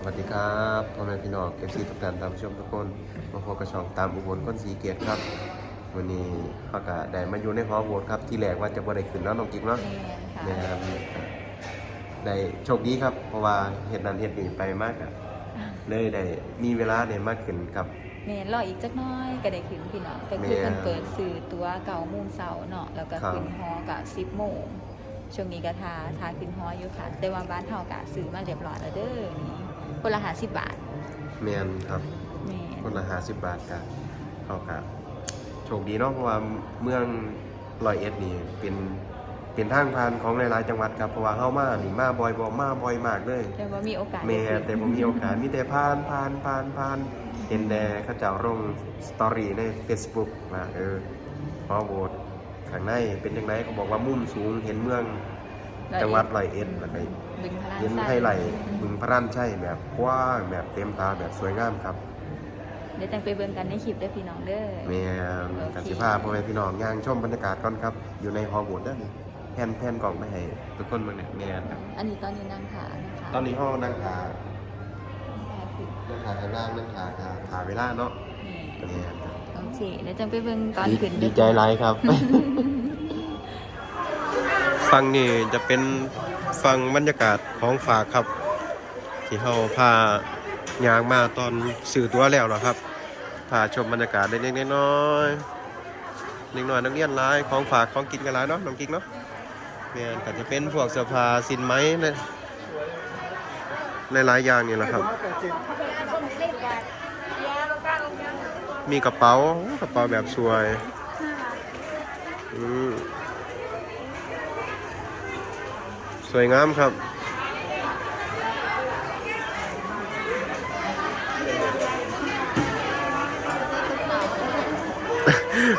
สวัสดีครับพ่อแม่พี่น้องเอฟซีทุกท่านตามผู้ชมทุกคนมาพบกับช่องตามอุบลคนสีเกียรติครับวันนี้เขาก็ได้มาอยู่ในหอโหวตครับที่แรกว่าจะบ่ได้ขึ้นเนาะน้องกิ๊กเนาะแม่นค่ะแม่นได้โชคดีครับ เพราะว่าเหตุนั้นเหตุนี้ไปมากอะเลยได้มีเวลาได้มากขึ้นครับแม่นรออีกจักหน้อยก็ได้ขึ้นพี่น้องก็คือแม่นเพิ่นเปิดสื่อตัวเก่าโมูลเสาร์เนาะแล้วก็ครับขึ้นฮอกะ10โมงช่วงนี้ก็ทาทาขึ้นฮออยู่ค่ะ แต่ว่าบ้านเฮากะซื้อมาเรียบร้อยแล้วเด้อนี่ คนละ50บาทแมนครับ แม่คนละห้าสิบบาทครับเขากับโชคดีเนาะเพราะว่าเมืองร้อยเอ็ดนี่เป็นเป็นทางผ่านของหลายๆจังหวัดครับเพราะว่าเฮามานี่มาบ่อยบ่มาบ่อยมากเลยแต่ว่ามีโอกาสแม่ได้ขึ้นแต่ผมมีโอกาสมีแต่ผ่านผ่านผ่านผ่านเห็นแต่เขาเจ้าลงสตอรี่ใน Facebook ว่าเออพอโหวตข้างในเป็นยังไงเขาบอกว่ามุมสูงเห็นเมือง จังหวัดร้อยเอ็ดแล้วก็บึงพระรามเห็นไส้ไฮไลท์บึงพระรันใช่แบบกว้างแบบเต็มตาแบบสวยงามครับเดี๋ยวจังไปเบิ่งกันในคลิปเด้อพี่น้องเด้อแม่กสิภาพ่อแม่พี่น้องย่างชมบรรยากาศก่อนครับ อยู่ในฮอลล์วูดเด้อนี่แผ่นแผ่นกล่องไม่ให้ทุกคนมาเนี่ยแม่ครับอันนี้ตอนนี้นั่งขานะคะตอนนี้ห้องนั่งขาขาขึ้นนั่งขาข้างล่างนั่งขาขาขาเวลาเนาะแม่แม่ครับโอเคเดี๋ยวจังไปเบิ่งตอนดีขึ้นดีใจไรครับ ฟังนี่จะเป็นฟังบรรยากาศของฝากครับ ที่เขาพายางมาตอนสื่อตัวแล้วหรอครับพาชมบรรยากาศเล็กๆน้อยๆเล็กน้อยนักเรียนหลายของฝากของกินกันหลายเนาะน้องกิ๊กเนาะแม่นก็จะเป็นพวกเสื้อผ้าสินไหมเนี่ยหลายๆอย่างนี่แหละครับ มีกระเป๋ากระเป๋าแบบสวย อืม สวยงามครับ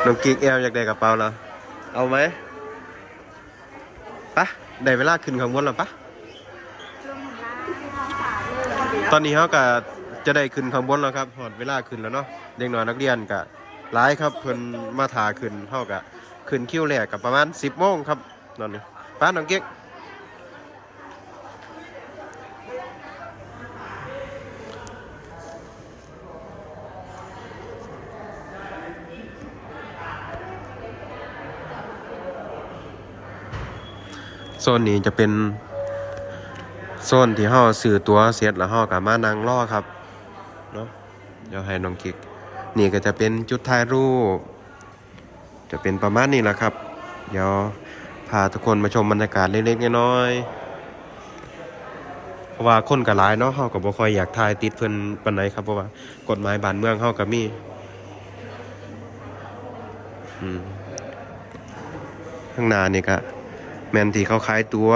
น้องกิ๊กแอลอยากได้กระเป๋าแล้วเอาไหมปะได้เวลาขึ้นข้างบนแล้วปะตอนนี้เขาก็จะได้ขึ้นข้างบนแล้วครับหอดเวลาขึ้นแล้วเนาะ เด็กน้อยนักเรียนก็หลายครับเพิ่นมาถาขึ้นเท่ากับขึ้นคิวแรกกับประมาณ 10โมงครับนั่นนี่ป้าน้องกิ๊ก โซนนี้จะเป็นโซนที่ห่อสื่อตัวเสร็จแล้วห่อกับมานั่งรอครับเนาะเดี๋ยวให้น้องกิ๊กนี่ก็จะเป็นจุดถ่ายรูป จะเป็นประมาณนี้แหละครับ เดี๋ยวพาทุกคนมาชมบรรยากาศเล็กๆน้อยๆเพราะว่าคนก็หลายเนาะเฮาก็บ่ค่อยอยากถ่ายติดเพิ่อนปานใดครับเพราะว่ากฎหมายบ้านเมืองเฮาก็มีอืมข้างหน้านี่ก็ แมนที่เขาขายตัว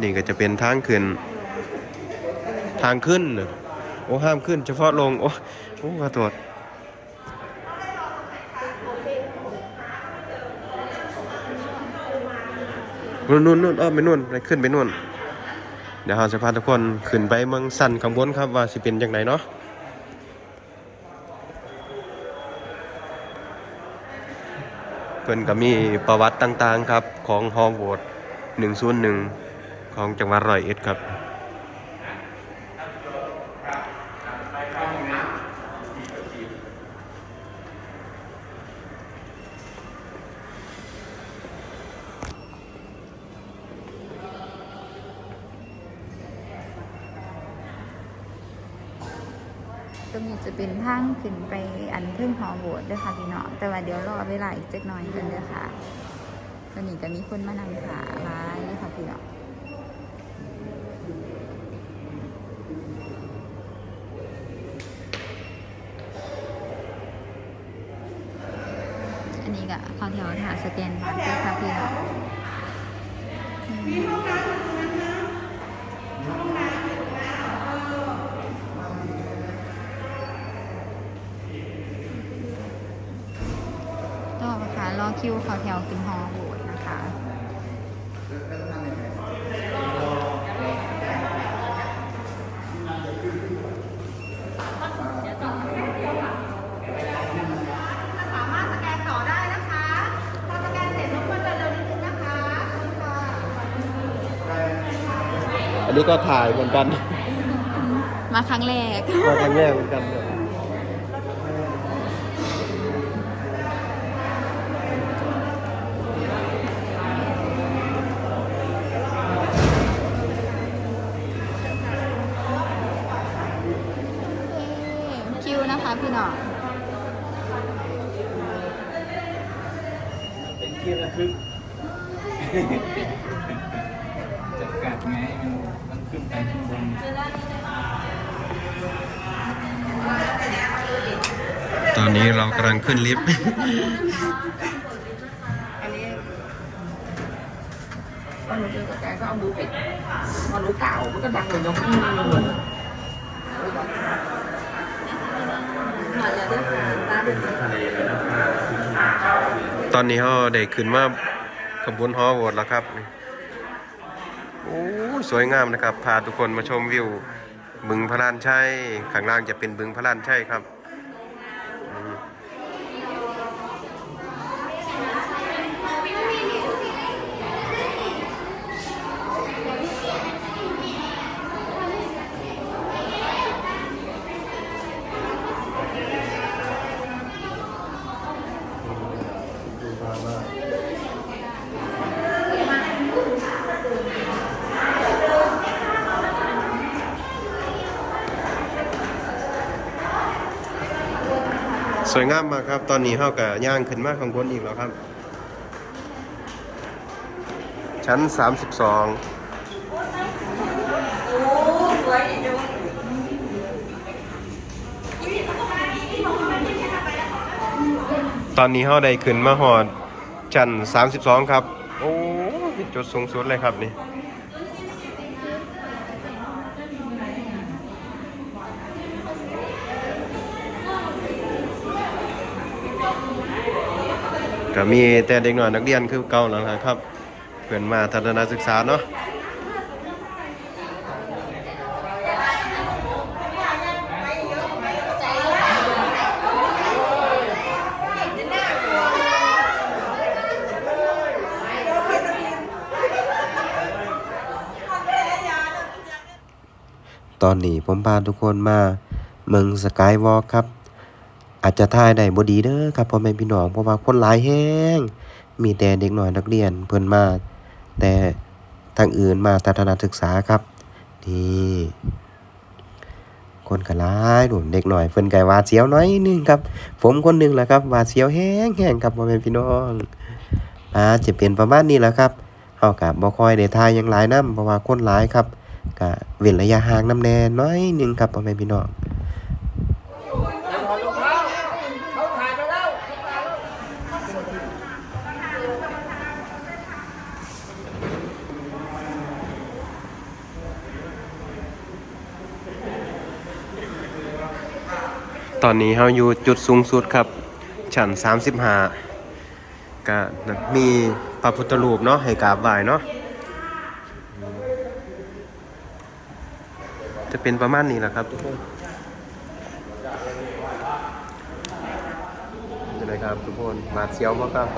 นี่ก็จะเป็นทางขึ้น ทางขึ้น โอ้ห้ามขึ้น เฉพาะลง โอ้โอ้ขอโทษนู่นนู่นนู่นอ้อมไปนู่นไปขึ้นไปนู่น เดี๋ยวเราจะพาทุกคนขึ้นไปเมืองสันข้างบนครับว่าสิเป็นยังไงเนาะ เพิ่นก็มีประวัติต่างๆครับ ของฮอลล์โวด101 ของจังหวัดร้อยเอ็ดครับ ตรงนี้จะเป็นทางขึ้นไปอันเพิ่งหอโบสถ์ด้วยค่ะพี่เน้องแต่ว่าเดี๋ยวรอเวลาอีกเจักน่อยกันเด้อค่ะตอนนี้ก็มีคนมานำขาหลายเลยค่ะพี่เน้องอันนี้ก็ข้าแถวหาสแกนบัตรด้วยค่ะพี่เน้องอืมต่อค่ะ รอคิวเขาแถวกินฮอโบดนะคะ สามารถสแกนต่อได้นะคะ พอสแกนเสร็จรบกวนเดินเร็วนิดนึงนะคะขอบคุณค่ะนนี้ก็ถ่ายเหมือนกันมาครั้งแรก มาครั้งแรกเหมือนกันครับ นะคะพี่หน่องเป็นที่ระทึกจะกัดไงมันมันขึ้นไปข้างบนตอนนี้เรากำลังขึ้นลิฟต์ตอนหนูเจอกับแกก็เอามือปิดพอหนูกล่าวมันก็ดังเลย เนาะอืมตอนนี้เขาได้ขึ้นมาขบวนฮอโหวตแล้วครับโอ้สวยงามนะครับ พาทุกคนมาชมวิว บึงพระลานชัยข้างล่างจะเป็นบึงพระลานชัยครับ สวยงามมากครับ ตอนนี้เขากับย่างขึ้นมาข้างบนอีกแล้วครับ ชั้น 32ตอนนี้เขาได้ขึ้นมาหอดชั้น32 ครับ โอ้จุดสูงสุดเลยครับนี่ ก็มีแต่เด็กหน่อยนักเรียนคือเก่าแล้วนะครับ เพื่อนมาทัศนศึกษาเนาะตอนนี้ผมพาทุกคนมาเมืองสกายวอล์กครับ อาจจะถ่ายได้บ่ดีเด้อครับพ่อแม่พี่น้องเพราะว่าคนหลายแฮงมีแต่เด็กน้อยนักเรียนเพิ่นมา แต่ทางอื่นมาทัศนศึกษาครับนี่คนก็หลายหนุนเด็กหน่อยเพิ่นไก็หวาเสียวน้อยนึงครับ ผมคนหนึงแหละครับวาเสียวแฮงแฮงครับพ่อแม่พี่น้องอาจะเป็นประมาณนี้แหละครับเฮาก็บ่ค่อยได้ถ่ายหยังหลายนํเพราะว่าคนหลายครับก็เว้นระยะห่างนำแน่น้อยนึงครับพ่อแม่พี่น้อง ตอนนี้เราอยู่จุดสูงสุดครับ ชั้น35ก็มีพระพุทธรูปเนาะให้กราบไหว้เนาะจะเป็นประมาณนี้แหละครับทุกคนยังไงครับทุกคนบาดเสียวบ่ครับ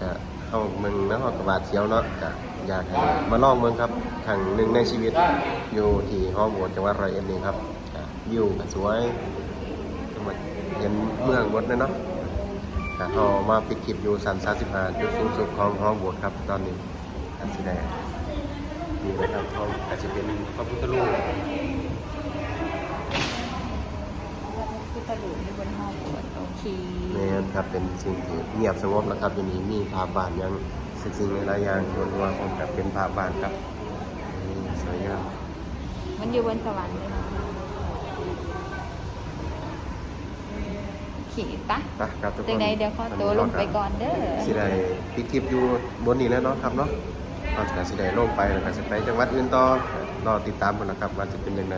ก็เอาเมืองนะฮอกกับบาดเสียวเนาะก็อยากให้มาลองเมืองครับครั้งหนึ่งในชีวิตอยู่ที่ฮองโหวดจังหวัดร้อยเอ็ดนี่ครับก็วิวก็สวย เห็นเมืองหมดเลยเนาะแต่เขามาปิดคลิปอยู่สันสาสิบห้าจุดสูงสุดของห้องโบสถ์ครับ ตอนนี้อันสีแดงนี่นะครับห้องอาจจะเป็นพระพุทธรูปพุทธรูปอยู่บนห้องโบสถ์โอเคนี่ครับเป็นสิ่งที่เงียบสงบนะครับทีนี้มีภาพบานยังสิ่งๆหลายอย่างรวมรวมกับเป็นภาพบานครับนี่สวยงามมันอยู่บนสวรรค์เลยเนาะขี่ปะไปครับทุกคนจังใดเดี๋ยวขอตัวลงไปก่อนเด้อสิได้ปิดคลิปอยู่บนนี้แล้วเนาะครับเนาะเราจะสิได้ลงไปแล้วก็สิไปจังหวัดอื่นต่อรอติดตามกันนะครับว่าจะเป็นยังไง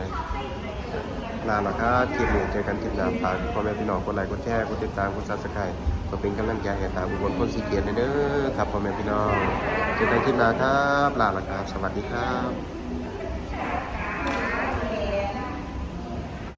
ลาละครับคลิปนี้เจอกันคลิปหน้าฝากพ่อแม่พี่น้องกดไลค์กดแชร์กดติดตามกดซับสไครต์เพื่อเป็นกำลังใจให้ตามอุบลคนสีเกียรติเด้อครับพ่อแม่พี่น้องเจอกันคลิปหน้าครับลาละครับ สวัสดีครับ